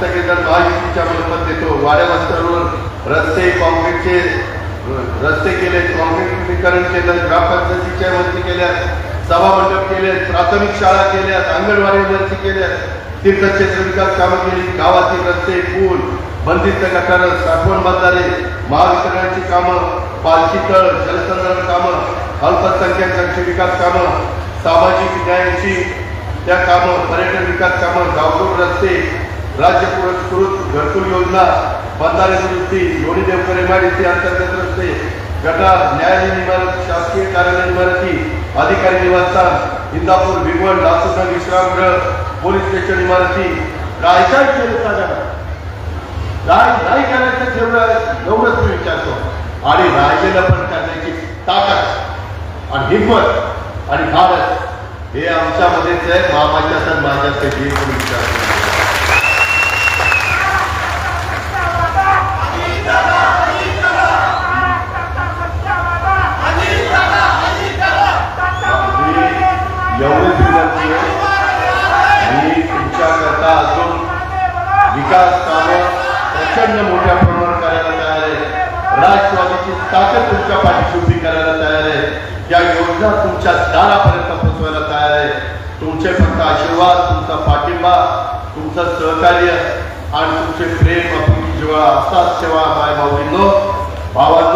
सगळेजण महायुतीच्या मार्फत देतो. वाड्या वस्त्यांवर रस्ते कॉन्क्रीटचे रस्ते केले कॉन्क्रीटीकरण केलं ग्रामपंचायतीच्या वरती केल्या सभा मंडप केले प्राथमिक शाळा केल्या अंगणवाडी वरती केल्या तीर्थक्षेत्र विकास कामं केली गावातील रस्ते पूल बंदिस्त गटार साठवण बंधारे महावितरणाची कामं पालखी तळ जलसंधारण कामं अल्पसंख्याकांची विकास कामं सामाजिक न्यायाची त्या कामं पर्यटन विकास कामं गावठून रस्ते राज्य पुरस्कृत घरकुल योजना बंधारे दुरुस्ती लोणी देवकर इमारती अंतर्गत रस्ते गटार न्यायालयीन इमारत शासकीय कार्यालय इमारती अधिकारी निवासस्थान इंदापूर भिगवण लातूर विश्रामगृह पोलीस स्टेशन इमारती. काय काय केलं साधारण काय नाही करायचं तेवढं एवढंच मी विचारतो. आणि राजेला पण करण्याची ताकद आणि हिंमत आणि धाडस हे आमच्यामध्येच आहे मामाच्या तर माझ्या जे विचारतो एवढीच विनंती आहे मी तुमच्याकरता अजून विकास कामं प्रचंड मोठ्या प्रमाणात करायला तयार आहे राष्ट्रवादीची ताकद तुमच्या पाठीशी उभी करायला तयार आहे या योजना तुमच्या दारापर्यंत पोहोचवायला तयार आहे तुमचे फक्त आशीर्वाद तुमचा पाठिंबा तुमचं सहकार्य आणि तुमचे प्रेम आपली जेव्हा असतात तेव्हा माय भाऊ भावांनो